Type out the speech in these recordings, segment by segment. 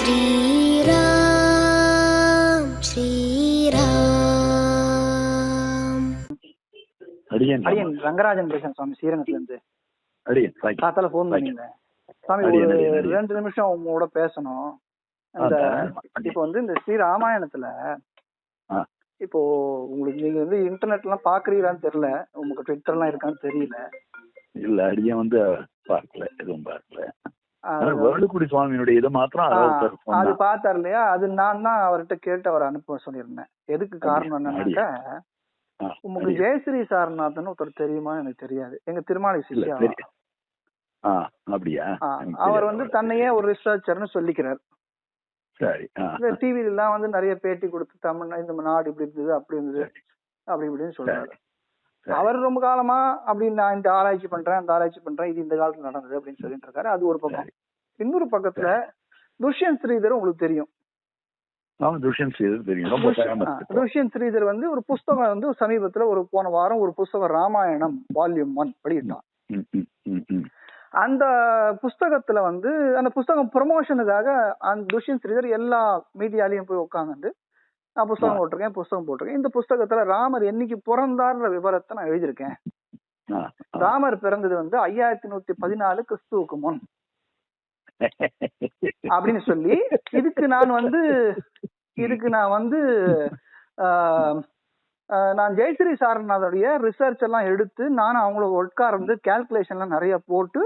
ஸ்ரீராம் ஸ்ரீராம். அடியன். அடியன் ரங்கராஜன் பேசுறேன் சுவாமி ஸ்ரீரங்கத்துல இருந்து அடியன். காத்தால போன் சுவாமி அடியேன், ஒரு. ரெண்டு நிமிஷம் உங்களோட பேசணும். அதான். இப்போ வந்து இந்த ஸ்ரீராமாயணத்துல. இப்போ உங்களுக்கு நீங்க வந்து இன்டர்நெட் எல்லாம் பாக்குறீங்களான்னு தெரியல. உங்களுக்கு ட்விட்டர் எல்லாம் இருக்கான்னு தெரியல. இல்ல அடியன் வந்து பார்க்கல எதுவும் பார்க்கல. வேலுக்குடி சுவாமியினுடைய இது மாத்திரம் அது பார்த்தார் இல்லையா? அது நான் தான் அவர்கிட்ட கேட்டு அவர் அனுப்ப சொல்லியிருந்தேன். எதுக்கு காரணம் என்னன்னாக்கா உங்களுக்கு. ஜெயஸ்ரீ சாரநாதன் ஒருத்தர் தெரியுமான்னு எனக்கு தெரியாது. எங்க திருமாலை சிஷ்யா அப்படியா? அவர் வந்து. தன்னையே ஒரு ரிசர்ச்சர்னு சொல்லிக்கிறார். சரி டிவில எல்லாம் வந்து நிறைய பேட்டி கொடுத்து தமிழ் இந்த நாடு இப்படி இருந்தது அப்படி இருந்தது. அப்படி இப்படின்னு சொல்றாரு. அவர் ரொம்ப காலமா அப்படி நான் இந்த ஆராய்ச்சி பண்றேன் அந்த ஆராய்ச்சி பண்றேன் இது இந்த காலத்துல நடந்தது அப்படின்னு சொல்லிட்டு இருக்காரு. அது ஒரு பக்கம். இன்னொரு பக்கத்துல துஷ்யந்த் ஸ்ரீதர் உங்களுக்கு தெரியும். துஷ்யந்த் ஸ்ரீதர் வந்து ஒரு புஸ்தகம் வந்து சமீபத்துல ஒரு போன வாரம் ஒரு புஸ்தகம் ராமாயணம் வால்யூம் ஒன் வெளியிட்டான். அந்த புஸ்தகத்துல வந்து அந்த புஸ்தகம் ப்ரொமோஷனுக்காக அந்த துஷ்யந்த் ஸ்ரீதர் எல்லா மீடியாலையும் போய் உட்காந்துட்டு நான் புஸ்தகம். போட்டிருக்கேன் புஸ்தகம் போட்டிருக்கேன் இந்த புஸ்தகத்துல ராமர் என்னைக்கு பிறந்தார்ன்ற விவரத்தை நான் எழுதியிருக்கேன். ராமர் பிறந்தது வந்து ஐயாயிரத்தி நூத்தி பதினாலு கிறிஸ்துவுக்கு முன் அப்படின்னு சொல்லி இதுக்கு நான் வந்து இதுக்கு நான் வந்து நான் ஜெயஸ்ரீ சாரநாதோடைய ரிசர்ச் எல்லாம் எடுத்து நானும் அவங்கள உட்கார்ந்து எல்லாம் நிறைய போட்டு.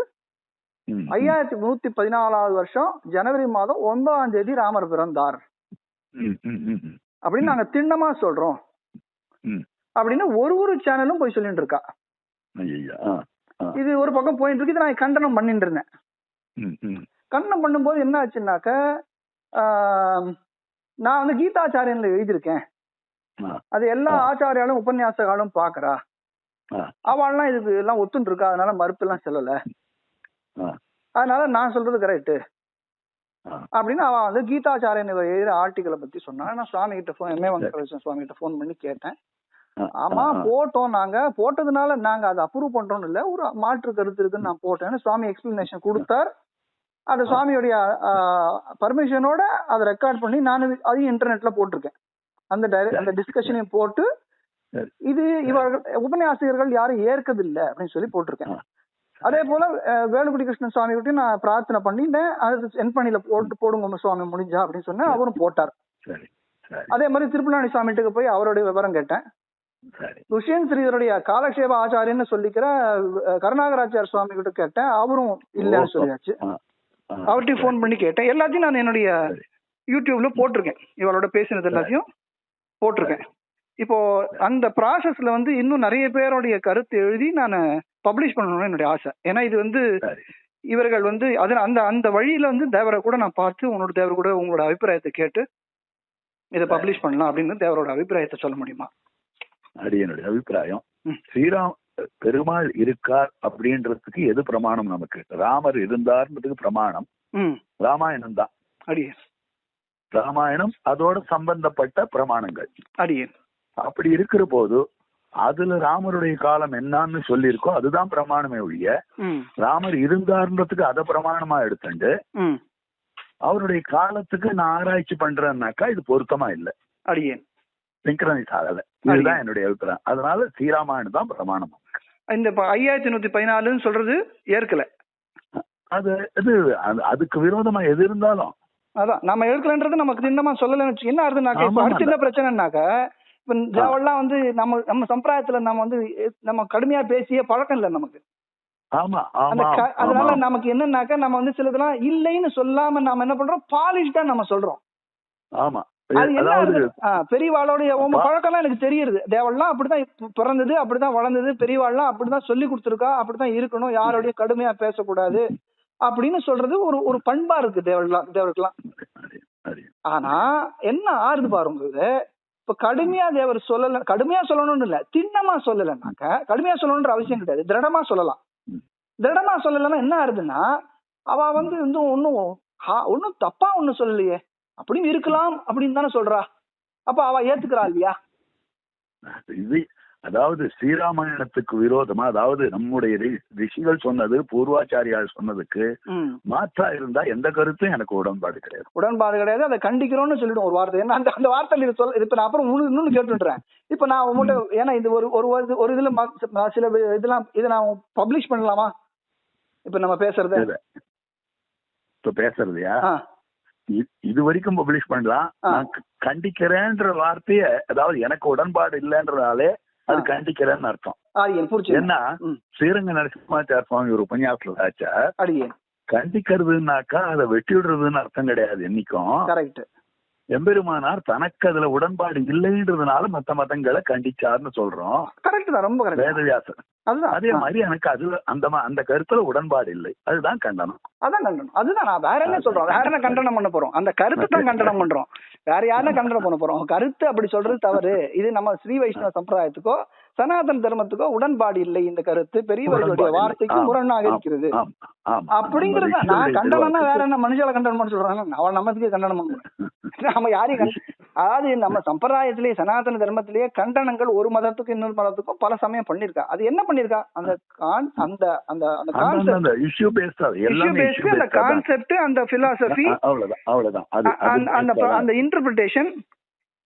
ஐயாயிரத்தி நூத்தி பதினாலாவது வருஷம் ஜனவரி மாதம் ஒன்பதாம் தேதி ராமர் பிறந்தார். அப்படின்னு நாங்க திண்ணமா சொல்றோம். அப்படின்னு ஒரு ஒரு சேனலும் போய் சொல்லிட்டு இருக்கா. இது ஒரு பக்கம் போயிட்டு இருக்கு இதை நான் கண்டனம் பண்ணிட்டு இருந்தேன். கண்டனம் பண்ணும்போது என்ன ஆச்சுன்னாக்க நான் வந்து கீதாச்சாரியன்ல எழுதியிருக்கேன் அது எல்லா. ஆச்சாரியாலும் உபன்யாசகாலும் பாக்குறா அவள்லாம் இதுக்கு எல்லாம் ஒத்துன்னு இருக்கா அதனால மறுப்பு எல்லாம் சொல்லல அதனால நான் சொல்றது கரெக்ட். அப்படின்னு அவன் வந்து கீதாச்சாரியன் இவர் எழுதுற ஆர்டிகளை பத்தி சொன்னா நான் சுவாமி கிட்ட போன் எம்ஏ வெங்கடேசன் சுவாமி கிட்ட போன் பண்ணி கேட்டேன். ஆமா. போட்டோம் நாங்க. போட்டதுனால நாங்க அதை அப்ரூவ் பண்றோம்னு இல்ல. ஒரு மாற்று கருத்து இருக்குன்னு நான் போட்டேன்னு சுவாமி எக்ஸ்பிளனேஷன் கொடுத்தார். அந்த சுவாமியுடைய பர்மிஷனோட அதை ரெக்கார்ட் பண்ணி நான் அதையும் இன்டர்நெட்ல போட்டிருக்கேன். அந்த direct- அந்த டிஸ்கஷனையும் போட்டு. இது இவர்கள் உபன்யாசிகர்கள் யாரும் ஏற்கதில்ல அப்படின்னு சொல்லி போட்டிருக்கேன். அதே போல வேலுக்குடி கிருஷ்ணன் சுவாமி கிட்ட நான் பிரார்த்தனை பண்ணிட்டேன். அது என் பண்ணில போட்டு போடுங்க சுவாமி முடிஞ்சா அப்படின்னு சொன்னேன். அவரும் போட்டார். அதே மாதிரி திருப்பநாணி சுவாமிகிட்ட போய் அவருடைய விவரம் கேட்டேன். துஷ்யந்த் ஸ்ரீதருடைய காலக்ஷேப ஆச்சாரியன்னு சொல்லிக்கிற கருணாகராச்சார் சுவாமி கிட்ட கேட்டேன். அவரும் இல்லைன்னு சொல்லியாச்சு. அவர்கிட்ட ஃபோன் பண்ணி கேட்டேன். எல்லாத்தையும் நான் என்னுடைய. யூடியூப்ல போட்டிருக்கேன். இவளோட பேசினது எல்லாத்தையும் போட்டிருக்கேன். இப்போ அந்த ப்ராசஸ்ல வந்து இன்னும் நிறைய பேருடைய கருத்து எழுதி நான் பப்ளிஷ் பண்ணணும்னு என்னுடைய ஆசை. ஏன்னா இது வந்து இவர்கள் வந்து அது அந்த அந்த வழியில வந்து தேவரை கூட நான் பார்த்து உன்னோட தேவர் கூட உங்களோட அபிப்பிராயத்தை கேட்டு இதை பப்ளிஷ் பண்ணலாம் அப்படின்னு தேவரோட அபிப்பிராயத்தை சொல்ல முடியுமா? அடியனுடைய அபிப்பிராயம். ம். ஸ்ரீராம் பெருமாள் இருக்கார் அப்படின்றதுக்கு எது பிரமாணம் நமக்கு? ராமர் இருந்தார்ன்றதுக்கு பிரமாணம். ராமாயணம் தான் அடியேன். ராமாயணம் அதோட சம்பந்தப்பட்ட பிரமாணங்கள். அடியேன். அப்படி இருக்கிற போது அதுல ராமருடைய காலம் என்னன்னு சொல்லியிருக்கோ அதுதான் பிரமாணமே ஒழிய ராமர் இருந்தார்ன்றதுக்கு அதை பிரமாணமா எடுத்துண்டு அவருடைய காலத்துக்கு நான் ஆராய்ச்சி பண்றேன்னாக்கா இது பொருத்தமா இல்ல. அடியேன் சிங்க்ரனைஸ் ஆகல. இதுதான் என்னுடைய அபிப்பிராயம். அதனால ஸ்ரீராமாயணம் தான் பிரமாணம். இந்த ஐயாயிரத்தி நூத்தி பதினாலுன்னு சொல்றது ஏற்கல. அது இது அது- அதுக்கு விரோதமா எது இருந்தாலும். அதான் நம்ம எடுக்கலன்றது நமக்கு திண்ணமா சொல்லலன்னு என்ன அடுத்து என்ன பிரச்சனைனாக்க இப்ப ஜாவெல்லாம் வந்து நம்ம நம்ம சம்பிரதாயத்துல நம்ம வந்து நம்ம கடுமையா பேசிய பழக்கம் இல்ல நமக்கு. அதனால நமக்கு என்னன்னாக்க நம்ம வந்து சிலதெல்லாம் இல்லைன்னு சொல்லாம நாம என்ன பண்றோம்? பாலிஷ்டா நம்ம சொல்றோம். ஆமா. அது என்ன அதாவது ஆகுது? ஆ, பெரியவாளுடைய உங்க பா- பழக்கம்லாம் எனக்கு தெரியுது. தேவெல்லாம் அப்படிதான் பிறந்தது அப்படிதான் வளர்ந்தது. பெரியவாள்லாம் அப்படிதான் சொல்லி கொடுத்துருக்கா அப்படிதான் இருக்கணும். யாரோடய கடுமையா பேசக்கூடாது அப்படின்னு சொல்றது ஒரு ஒரு பண்பா இருக்கு தேவெல்லாம் தேவருக்கெல்லாம். ஆனா என்ன ஆறுது பாருங்க இப்ப கடுமையா தேவர் சொல்லல கடுமையா சொல்லணும்னு இல்ல திண்ணமா சொல்லலைனாக்க கடுமையா சொல்லணும்ன்ற அவசியம் கிடையாது திருடமா சொல்லலாம். திருடமா சொல்லலைன்னா என்ன ஆறுதுன்னா அவ வந்து வந்து ஒன்னும் ஒன்னும் தப்பா ஒண்ணும் சொல்லலையே அப்படின்னு இருக்கலாம் அப்படின்னு தானே சொல்றா. அப்ப அவ ஏத்துக்கிறா இல்லையா? அதாவது ஸ்ரீராமாயணத்துக்கு விரோதமா அதாவது நம்முடைய ரிஷிகள் சொன்னது பூர்வாச்சாரியால் சொன்னதுக்கு மாற்றா இருந்தா எந்த கருத்தும் எனக்கு உடன்பாடு கிடையாது. உடன்பாடு கிடையாது. அதை கண்டிக்கிறோம்னு சொல்லிடும் ஒரு வார்த்தை. ஏன்னா அந்த அந்த வார்த்தை நீ சொல்ல இப்ப நான் அப்புறம் இன்னொன்னு கேட்டுன்றேன். இப்ப நான் உங்கள்கிட்ட ஏன்னா இது ஒரு ஒரு ஒரு- ஒரு இதுல சில இதெல்லாம் இதை நான் பப்ளிஷ் பண்ணலாமா? இப்ப நம்ம பேசுறது. இப்ப பேசுறதையா? இது வரைக்கும் பப்ளிஷ் பண்ணலாம். நான் கண்டிக்கிறேன்ற வார்த்தைய அதாவது எனக்கு உடன்பாடு இல்லைன்றதாலே அடியேன் புரிச்சு ஏன்னா ம். ஸ்ரீரங்க நரசிம்மாச்சார சுவாமி ஒரு உபன்யாசத்துல ஆச்சா கண்டிக்கிறதுனாக்கா அதை வெட்டி விடுறதுன்னு அர்த்தம் கிடையாது என்னைக்கும். கரெக்ட் எம்பெருமானார் தனக்கு அதுல உடன்பாடு இல்லைன்றதுனால மத்த மதங்களை கண்டிச்சார்னு சொல்றோம். கரெக்ட் தான் ரொம்ப கரெக்ட் வேதவியாசர். அதுதான் அதே மாதிரி எனக்கு அது அந்த அந்த கருத்துல உடன்பாடு இல்லை. அதுதான் கண்டனம். அதான் கண்டனம். அதுதான் நான் வேற என்ன சொல்றோம்? வேற என்ன கண்டனம் பண்ண போறோம்? அந்த கருத்து தான் கண்டனம் பண்றோம். வேற யாரும் கண்டனம் பண்ண போறோம்? கருத்து அப்படி சொல்றது தவறு. இது நம்ம ஸ்ரீ வைஷ்ணவ சம்பிரதாயத்துக்கோ சனாதன தர்மத்துக்கோ உடன்பாடு இல்லை இந்த கருத்து. பெரியவர்களுடைய. வார்த்தைக்கு முரணாக இருக்கிறது. அப்படிங்கறது நான் கண்டனம்னா வேற. என்ன? மனுஷால கண்டனம் பண்ண சொல்றாங்க அவன் நமக்கு கண்டனம் பண்ணுவேன் நம்ம யாரையும் அதாவது நம்ம சம்பிரதாயத்திலேயே சனாதன தர்மத்திலேயே கண்டனங்கள் ஒரு மதத்துக்கும் இன்னொரு மதத்துக்கும் பல சமயம் பண்ணிருக்கா அது என்ன பண்ணிருக்கா அந்த கான் அந்த அந்த அந்த concept issue based issue based அந்த. கான்செப்ட் அந்த பிலாசபி அவ்வளவுதான் அவ்வளவுதான். அந்த அந்த இன்டர்பிரிட்டேஷன்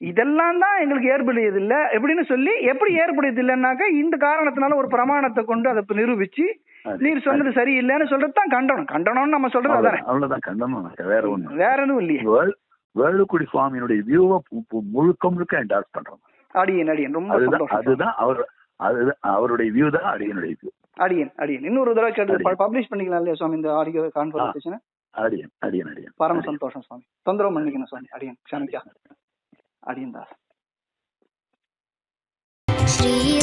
இதெல்லாம் தான் எங்களுக்கு ஏற்புடையது இல்ல எப்படின்னு சொல்லி எப்படி ஏற்புடையது இல்லைன்னாக்க இந்த காரணத்தினால ஒரு பிரமாணத்தை கொண்டு அதை நிரூபிச்சு நீர் சொன்னது சரியில்லைன்னு சொல்றது தான் கண்டனம். கண்டனம்னு நம்ம சொல்றது அதானே? அவ்வளவுதான் கண்டனம் வேற ஒண்ணு வேற எதுவும் இல்லையே. வேலுக்குடி சுவாமியினுடைய வியூவை முழுக்க முழுக்க என்டாஸ் பண்றோம் அடியன் அடியன் ரொம்ப அதுதான் சந்தோஷம். அதுதான் அவர் அதுதான் அவருடைய வியூ தான் அடியனுடைய வியூ அடியன் அடியன். இன்னொரு தடவை கேட்டு. பப்ளிஷ் பண்ணிக்கலாம் இல்லையா சுவாமி இந்த ஆடியோ கான்வர்சேஷன் அடியன் அடியன் அடியன். பரம சந்தோஷம் சுவாமி. தொந்தரவு பண்ணிக்கணும் சுவாமி. அடியன் க்ஷமிக்கா. அடியன் தாஸ். श्री